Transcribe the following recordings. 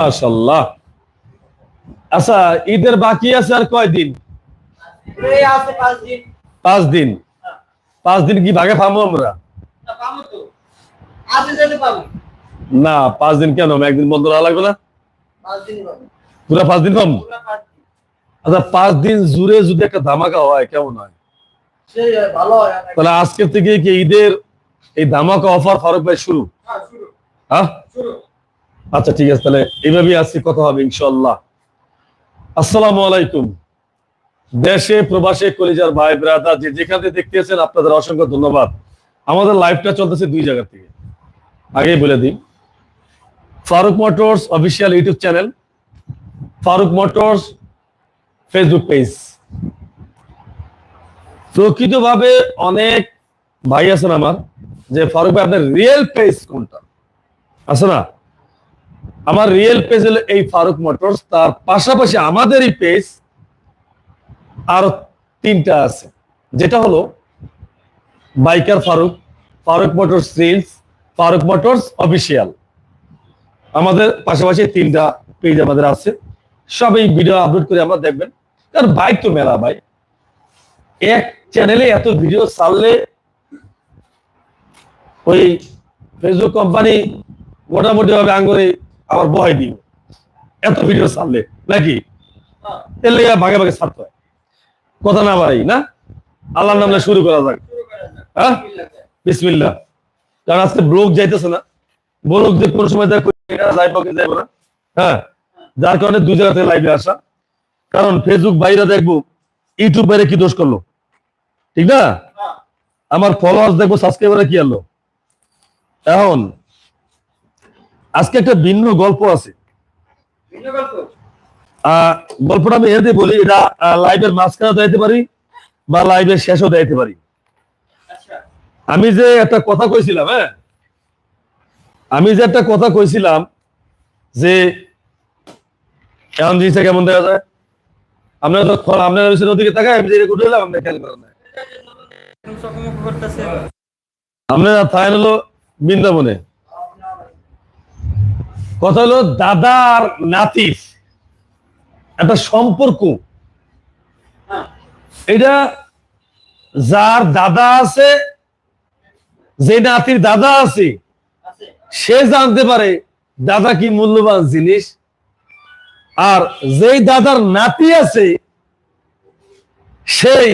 মাশাল্লাহ আচ্ছা ঈদের বাকি আছে আর কয়দিন? পাঁচ দিন। পাঁচ দিন। কি ভাগে পাবো আমরা? না, পাবো। পাবো পাঁচ দিন কেন? একদিন বন্ধ করা লাগবে না? পাবো। পুরো পাঁচ দিন দিন। আচ্ছা পাঁচ দিন জুড়ে যদি একটা ধামাকা হয় কেমন হয়। তাহলে আজকে থেকে কি ঈদের এই ধামাকা অফার ফারুক ভাই শুরু? হ্যাঁ, হ্যাঁ? শুরু। আচ্ছা ঠিক আছে, তাহলে এইভাবেই আজকে কথা হবে ইনশাল্লাহ আসসালামু আলাইকুম। দেশে, প্রবাসে, কলিজার ভাই ব্রাদার যে যেখান থেকে দেখতেছেন আপনাদের অসংখ্য ধন্যবাদ। আমাদের লাইভটা চলতেছে দুই জায়গা থেকে। আগেই বলে দিই। Farooq motors official YouTube channel, Farooq motors Facebook page. প্রকৃতভাবে অনেক ভাই আছেন আমার, যে ফারুক ভাই, আপনার রিয়েল পেজ কোনটা? আছে না? আমার রিয়েল পেজ হলো এই ফারুক মোটরস তার পাশাপাশি আমাদেরই পেজ আরও তিনটা আছে। যেটা হলো biker Farooq Farooq motors reels Farooq motors official আমাদের পাশাপাশি তিনটা পেজ আমাদের আছে। সব এই ভিডিও আপলোড করে আমরা দেখবেন। কারণ বাইক তো মেলা ভাই। এক চ্যানেলে এত ভিডিও ছাড়লে ওই ফেসবুক কোম্পানি মোটামুটি ভাবে আঙ্গুরে আবার বহাই দিব এত ভিডিও ছাড়লে, নাকি? এর লেগে ভাগে ভাগে ছাড়তে হয়। কথা না বাড়াই, না? আল্লাহর নামে শুরু করা যাক। হ্যাঁ? বিসমিল্লাহ। কারণ আজকে ব্লগ যাইতেছে না। ব্লগ যে কোন সময় যাইবো না হ্যাঁ? যার কারণে দুই লাইভে আসা। কারণ ফেসবুক বাইরে দেখব ইউটিউব বাইরে কি দোষ করল? ঠিক না? আমার ফলোয়ার্স দেখব সাবস্ক্রাইবারে কি আনলো? এখন আজকে একটা ভিন্ন গল্প আছে। গল্পটা আমি এতে বলি এটা লাইভের মাঝখানে দিতে পারি বা লাইভের শেষও দিতে পারি। আচ্ছা। আমি যে একটা কথা কইছিলাম হ্যাঁ? আমি যে একটা কথা কইছিলাম যে এমন জিনিসটা কেমন দেখা যায়? আপনারা তো আপনারা নদীকে তাকায় আমি যে উঠে এলাম আপনারা খেয়াল করেন আপনারা থাকেন হলো বৃন্দাবনে। কথা হলো দাদা আর নাতির একটা সম্পর্ক। এটা যার দাদা আছে, যে নাতির দাদা আছে আছে সে জানতে পারে দাদা কি মূল্যবান জিনিস। আর যেই দাদার নাতি আছে, সেই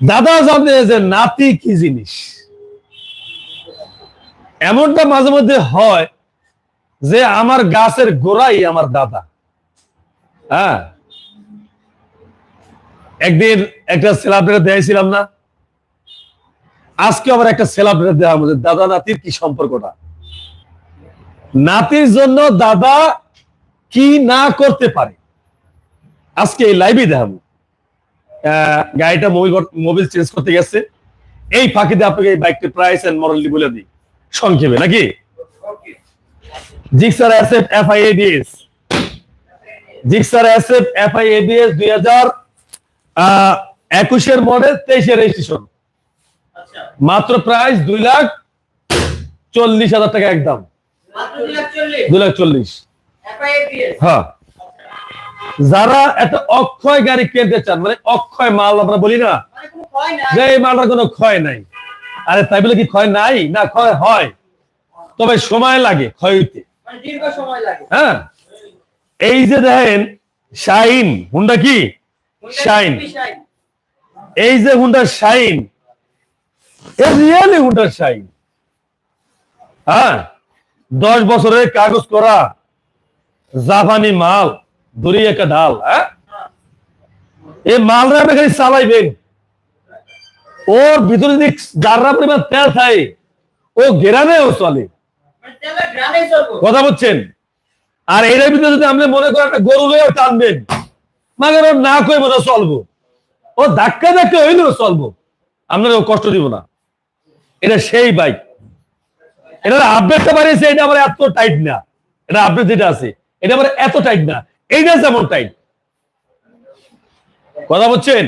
দাদা জানতে যে নাতি কি জিনিস। এমনটা মাঝে মধ্যে হয় যে আমার গাছের গোড়াই আমার দাদা। হ্যাঁ? একদিন একটা সেলাব্রেট দিয়েছিলাম না? আজকে আবার একটা সেলাব্রেট দেওয়া আমাদের দাদা নাতির কি সম্পর্কটা? নাতির জন্য দাদা কি না করতে পারে? আজকে এই লাইভে দেখাবো গাড়িটা মোবিল মোবিল চেঞ্জ করতে গেছে। এই ফাঁকিতে আপনাকে এই বাইকটির প্রাইস এন্ড মডেলটি বলে দিই। সংক্ষেপে, নাকি? Gixxer SF FI ABS Gixxer SF FI ABS দুই হাজার একুশের মডেল তেইশের রেজিস্ট্রেশন আচ্ছা। মাত্র প্রাইস দুই লাখ চল্লিশ হাজার টাকা একদম। মাত্র দুই লাখ চল্লিশ? হ্যাঁ। যারা এত অক্ষয় গাড়ি কিনতে চান মানে অক্ষয় মাল আমরা বলি না মানে যে এই মালটার কোনো ক্ষয় নাই। আরে তাই বলে কি ক্ষয় নাই? না ক্ষয় হয়। তবে সময় লাগে ক্ষয় হইতে মানে হ্যাঁ। এই যে দেখেন শাইন হুন্ডা কি? শাইন। এই যে হুন্ডা শাইন এ রিয়েলি হুন্ডা শাইন। হ্যাঁ দশ বছরের কাগজ করা জাপানি মাল দড়ি একটা ডাল হ্যাঁ? এই মালরা আপনি খালি চালাইবেন। ওর ভিতরে যদি যাররা পরিমাণ তেল থাকে ও গেরানেও চলে। কথা বলছেন? আর এর ভিতরে যদি আপনি মনে করেন একটা গরু লয়েও টানবেন মানে ওর না কই মনে চলবো। ও ধাক্কা ধাক্কা হইলেও চলবো। আপনার কষ্ট দিব না। এটা সেই বাইক। এটা আপডেটটা বাড়িয়েছে এটা আবার এত টাইট না। এটা আপডেট যেটা আছে এটা আবার এত টাইট না। এইটা যেমন টাইট কথা বলছেন?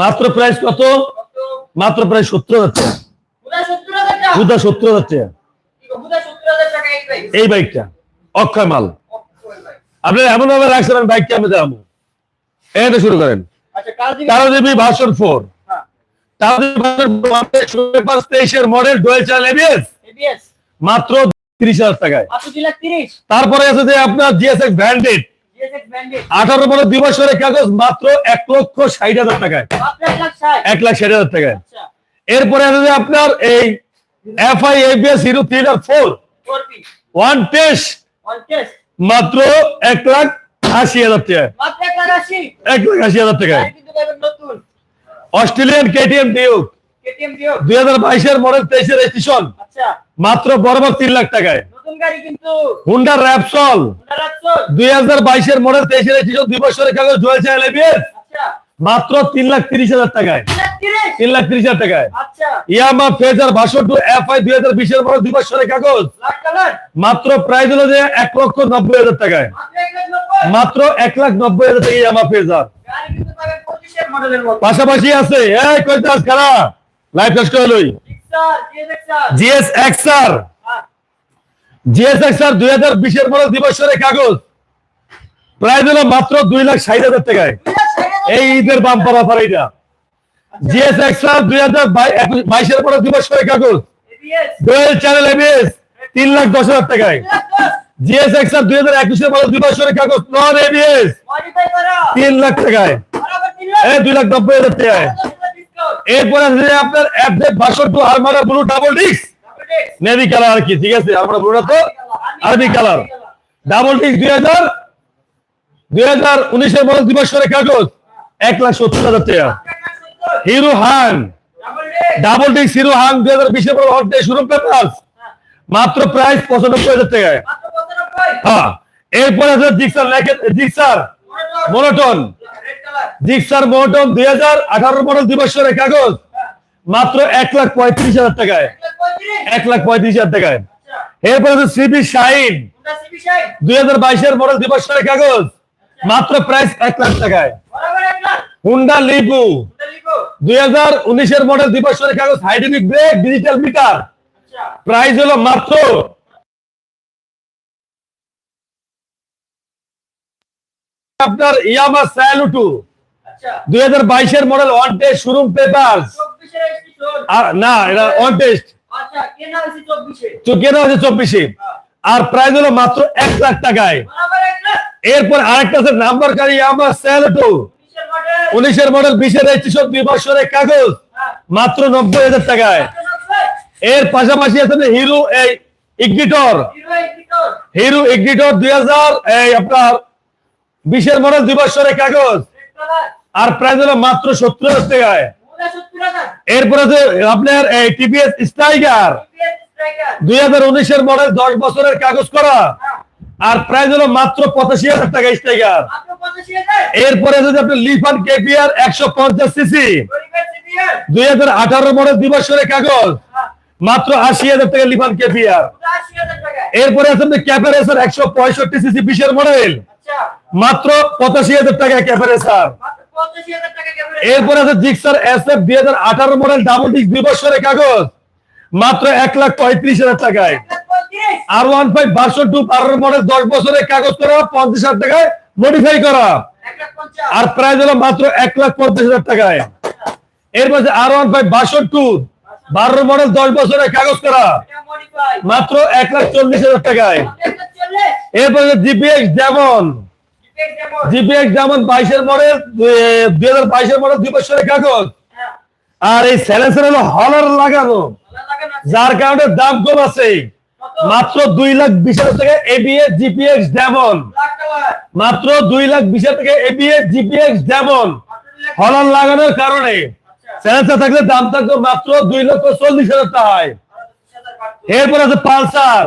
মাত্র প্রাইস কত? মাত্র প্রায় সত্তর হাজার টাকা। পুরা সত্তর হাজার টাকা। এই বাইকটা অক্ষয় মাল। অক্ষয় ভাই। আপনি এমন ভাবে রাখছেন আমি যাব এটা শুরু করেন। কাল দিবি তেরো জিবি ভার্সন ফোর তেইশের মডেল ডুয়েল এবিএস এবিএস মাত্র তিরিশ হাজার টাকায়। তারপরে আছে যে আপনার ব্যান্ডেড আঠারো মডেল দুই বছরের কাগজ মাত্র এক লক্ষ ষাট হাজার টাকায়। এক লাখ ষাট। এক লাখ ষাট হাজার টাকায়। আচ্ছা। এরপরে আছে যে আপনার এই FI ABS Hero three four four one test মাত্র এক লাখ আশি হাজার মাত্র এক লাখ আশি। হাজার নতুন। Australian KTM Duke. দুই হাজার বাইশের মডেল তেইশের রেজিস্ট্রেশন আচ্ছা। মাত্র বরাবর তিন লাখ টাকায়। নতুন গাড়ি হুন্ডা র্যাপসল দুই হাজার বাইশের মডেল তেইশের রেজিস্ট্রেশন দুই বছরের কাগজ চ্যানেল আচ্ছা। মাত্র তিন লাখ তিরিশ হাজার টাকায়। তিন লাখ তিরিশ হাজার টাকায়। আচ্ছা। Yamaha Fazer version two F I দুই হাজার বিশের মডেল দুই বছরের কাগজ মাত্র প্রাইস হলো যে এক লক্ষ নব্বই হাজার টাকায়। মাত্র এক লাখ নব্বই? হাজার টাকা ইয়ামা ফেজার। পাশাপাশি আছে এই কইতাস খারা লাইভ টেস্ট করলই জিক্সার জিএস এক্সআর হ্যাঁ। জিএস এক্সআর দুই হাজার বিশের দুই বছরের কাগজ। প্রাইস হলো মাত্র দুই লাখ ষাট হাজার টাকায়। এই ঈদের বাম্পার অফার এটা জিএস এক্সআর দুই হাজার বাইশের মডেল দুই বছরের কাগজ ডুয়েল চ্যানেল এবিএস তিন লাখ দশ হাজার টাকায়। জিএস এক্সআর দুই হাজার একুশের মডেল দুই বছরের কাগজ নন এবিএস। তিন লাখ টাকায়। এই দুই লাখ নব্বই হাজার টাকায়। এরপরে আছে আপনার update version two আরমারা blue double disc navy colour আর কি ঠিক আছে? আরমারা ব্লুটা তো আরবি কালার ডাবল ডিস্ক দুই হাজার দুই হাজার উনিশের মডেল দুই বছরের কাগজ এক লাখ সত্তর হাজার টাকা। Hero Hang double disc hero Hang দুই হাজার বিশের মডেল হট শুরু পেপার মাত্র প্রাইস পঁচানব্বই হাজার টাকায় হ্যাঁ এরপরে আছে Gixxer Gixxer monotone Gixxer monotone দুই হাজার আঠারো মডেল দুই বছরের কাগজ মাত্র এক লাখ পঁয়ত্রিশ হাজার টাকায়। এক লাখ পঁয়ত্রিশ। হাজার টাকায়। এরপর আছে সিবি শাইন দুই হাজার বাইশের মডেল দুই বছরের কাগজ মাত্র প্রাইস এক লাখ টাকায়। হুন্ডা লিপু দুই হাজার উনিশের মডেল দুই বছরের কাগজ hydraulic brake digital meter price হলো মাত্র আপনার ইয়ামা স্যালুটু। দুই হাজার বাইশের model one test showroom paper আর না এটা ওয়ান টেস্ট তো কেনা চব্বিশে। আর প্রাইস হলো মাত্র এক লাখ টাকায়। এরপর আরেকটা আছে নাম্বার গাড়ি আমার স্যালুটু। উনিশের মডেল বিশের রেজিস্ট্রেশন দুই বছরের কাগজ মাত্র নব্বই হাজার টাকায়। এর পাশাপাশি আছে হিরো এই ইগনিটর। হিরো ইগনিটর দুই হাজার এই আপনার বিশের মডেল দুই বছরের কাগজ। আর প্রাইস হলো মাত্র সত্তর হাজার টাকায়। এরপরে আছে আপনার এই টিভিএস স্ট্রাইকার। দুই হাজার উনিশের মডেল দশ বছরের কাগজ করা। আর প্রাইস হলো মাত্র পঁচাশি হাজার টাকা স্ট্রাইকার এরপরে আছে যে আপনার লিফান কেপিআর একশো পঞ্চাশ সিসি দুই হাজার আঠারো মডেল দুই বছরের কাগজ মাত্র আশি হাজার টাকা লিফান কেপিআর। এরপরে আছে আপনার ক্যাপারেসার একশো পঁয়ষট্টি সিসি বিশের মডেল মাত্র পঁচাশি হাজার টাকা ক্যাপারেসার। এরপরে আছে জিক্সার এস এফ দুই হাজার আঠারো মডেল ডাবল ডিস্ক দুই বছরের কাগজ মাত্র এক লাখ পঁয়ত্রিশ হাজার টাকায়। আর ওয়ান ফাইভ ভার্সন টু বারো মডেল দশ বছরের কাগজ করা পঞ্চাশ হাজার টাকায় মডিফাই করা। আর প্রাইস হলো মাত্র এক লাখ পঞ্চাশ হাজার টাকায়। এর এরপর আর ওয়ান ফাইভ ভার্সন টু বারো মডেল দশ বছরের কাগজ করা মাত্র এক লাখ চল্লিশ হাজার টাকায়। এরপর জিপিএক্স যেমন জিপিএক্স যেমন। বাইশের মডেল দুই হাজার বাইশের মডেল দুই বছরের কাগজ। আর এই স্যালেন্সার হলো হলার লাগানো যার কারণে দাম কম আছে। মাত্র দুই লাখ বিশ হাজার টাকা এবিএস জিপিএক্স যেমন মাত্র দুই লাখ বিশ হাজার টাকা এবিএস জিপিএক্স যেমন হলার লাগানোর কারণে। স্যালেন্সার থাকলে দাম থাকবে মাত্র দুই লক্ষ চল্লিশ হাজার টাকায়। এরপর আছে পালসার।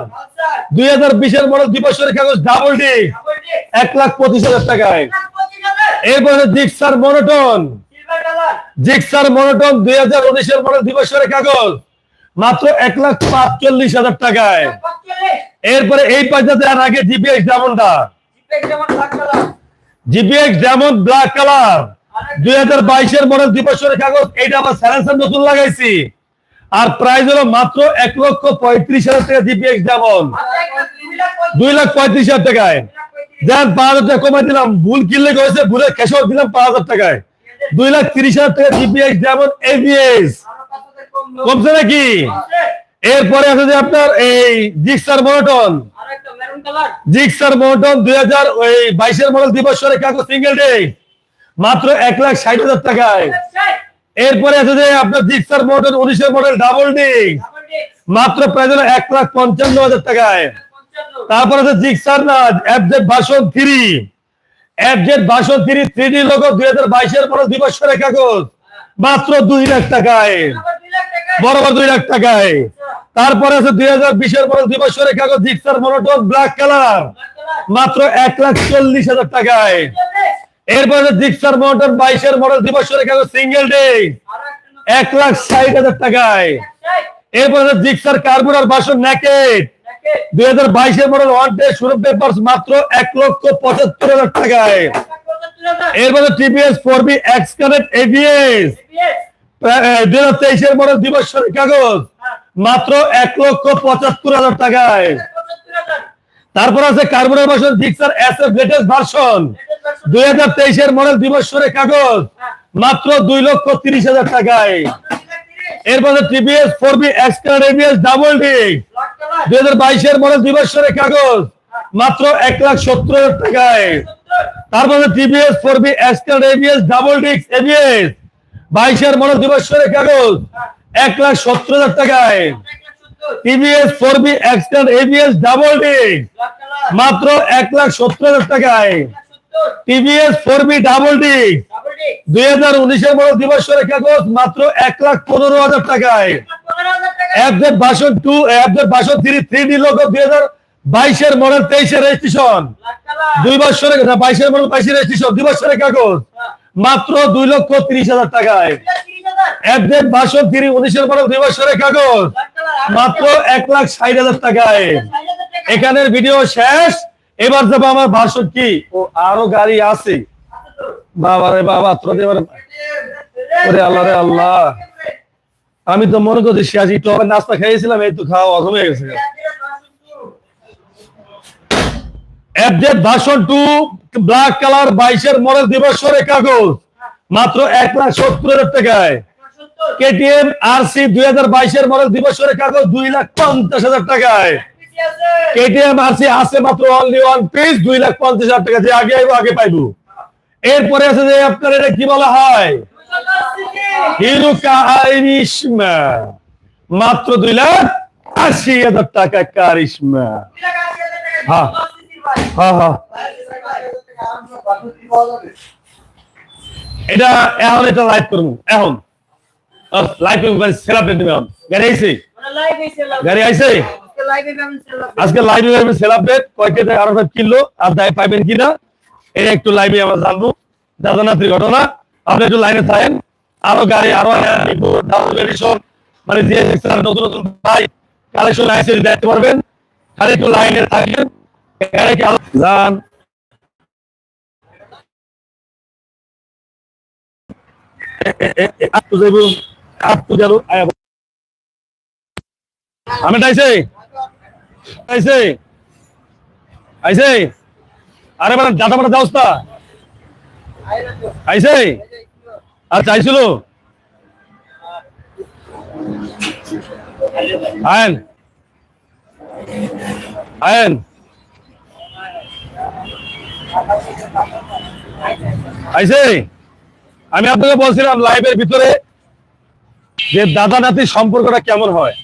দুই হাজার বিশের মডেল দুই কাগজ ডাবল ডি এক লাখ পঁচিশ হাজার টাকায়। এরপর আছে জিক্সার মনোটন জিক্সার মনোটন দুই হাজার উনিশের মডেল দুই কাগজ। মাত্র এক লাখ পাঁচচল্লিশ হাজার টাকায়। এরপরে এই পাঁচটাতে আর আগে জিপিএক্স যেমনটা? জিপিএক্স যেমন ব্ল্যাক কালার দুই হাজার বাইশের মডেল দুই বছরের কাগজ এইটা আবার স্যালেন্সার নতুন লাগাইছি। আর প্রাইস হলো মাত্র এক লক্ষ পঁয়ত্রিশ হাজার টাকা জিপিএক্স যেমন। দুই লাখ পঁয়ত্রিশ। হাজার টাকায়। দেন পাঁচ হাজার টাকা কমাই দিলাম। ভুল কিনলে হয়েছে ভুলে ক্যাশও দিলাম পাঁচ হাজার টাকায়। দুই লাখ তিরিশ হাজার টাকা জিপিএস যেমন এবিএস কমছে নাকি? এরপরে আছে যে আপনার এই জিক্সার মনোটন। জিক্সার মনোটন দুই হাজার ওই বাইশের মডেল দিবস কাগজ সিঙ্গেল ডে মাত্র এক লাখ ষাট হাজার টাকায়। এরপরে আছে যে আপনার জিক্সার মডেল উনিশের মডেল ডাবল ডিং মাত্র প্রায় হলো এক লাখ পঞ্চান্ন হাজার টাকায়। তারপর আছে জিক্সার না FZ version three FZ version three three D লোক দুই হাজার বাইশের মডেল দিবস কাগজ। মাত্র দুই লাখ টাকায়। বরাবর দুই লাখ টাকায়। তারপরে আছে দুই হাজার বিশের মডেল দিবস কাগজ জিক্সার ব্ল্যাক কালার মাত্র এক লাখ চল্লিশ হাজার টাকায়। এরপরে জিক্সার মনোটন, বাইশের মডেল দিবস কাগজ সিঙ্গেল ডে এক লাখ ষাট হাজার টাকায়। এরপরে জিক্সার কার্বুরার বাসন নেকেট দুই হাজার বাইশের মডেল ওয়ান ডে সুরভ পেপার মাত্র এক লক্ষ পঁচাত্তর হাজার টাকায়। এরপরে TVS four V X connect ABS দুই হাজার তেইশের দিবস কাগজ। মাত্র এক লক্ষ পঁচাত্তর হাজার টাকায়। তারপর আছে কার্বনের বাসন এফ লেটেস্ট ভার্সন। দুই হাজার তেইশের মডেল দিবস কাগজ। মাত্র দুই লক্ষ তিরিশ হাজার টাকায়। এরপরে TVS four V X connect ABS double disc দুই হাজার বাইশের মডেল দিবস কাগজ। মাত্র এক লাখ সত্তর হাজার টাকায়। তারপরে টিভিএস ফোর বি এক্সটেল এবিএস ডাবল ডিক্স এবিএস। বাইশের মডেল দিবস কাগজ, এক লাখ সত্তর হাজার টাকায়। টিভিএস ফোর বি এক্সটেল এবিএস ডাবল ডিক্স মাত্র এক লাখ সত্তর হাজার টাকায়। টিভিএস ফোর বি ডাবল ডিক্স দুই হাজার উনিশের মডেল দিবস কাগজ, মাত্র এক লাখ পনেরো হাজার টাকায়। টু দুই বাইশের মডেল তেইশের রেজিস্ট্রেশন দুই বছরের বাইশের মডেল বাইশের রেজিস্ট্রেশন দুই বছরের কাগজ। মাত্র দুই লক্ষ তিরিশ হাজার টাকায়। ভাষণ থ্রি উনিশের মডেল দুই বছরের কাগজ। মাত্র এক লাখ ষাট হাজার টাকায়। এখানের ভিডিও শেষ। এবার যাব আমার ভাষণ কি? ও আরও গাড়ি আছে। বাবা রে বাবা আল্লাহ রে আল্লাহ। আমি তো মনে করছি শেষ একটু আবার নাস্তা খেয়েছিলাম এই তো খাওয়া অধম হয়ে গেছে। Version two. ব্ল্যাক কালার বাইশের মডেল দিবসরে কাগজ। মাত্র এক লাখ সত্তর হাজার টাকায়। কেটিএম আর সি দুই হাজার বাইশের মডেল দিবসরে কাগজ দুই লাখ পঞ্চাশ হাজার টাকায়। কেটিএম আর সি আছে মাত্র অনলি ওয়ান পিস দুই লাখ পঞ্চাশ হাজার টাকা। যে আগে আইবো, আগে পাইবো। এরপরে আছে যে আপনার এটা কি বলা হয়? কারিশমা মাত্র দুই লাখ আশি হাজার টাকা কারিশমা। হ্যাঁ হ্যাঁ হ্যাঁ। এটা এখন এটা লাইভ করব এখন। লাইভ মানে দেবে এখন। গাড়ি আইছে? গাড়ি আইছে? আজকে লাইভে কয়েকটা আরও সব কিনলো আর দায় পাইবেন কিনা এটা একটু লাইভে আমরা জানব। দাদা ঘটনা আপনি একটু লাইনে থাকেন। আরও গাড়ি আরও মানে যে নতুন নতুন ভাই কালেকশন আইসে দেখতে পারবেন খালি একটু লাইনে থাকেন। গাড়ি যান আপু যাইব আপু যাব আমি আইছে আইছে আইছে। আরে মানে দাদা মানে যাওস তা আইছে? আর চাইছিল আয়েন। আয়েন। আইছে? আমি আপনাকে বলছিলাম লাইভের ভিতরে যে দাদা নাতির সম্পর্কটা কেমন হয়?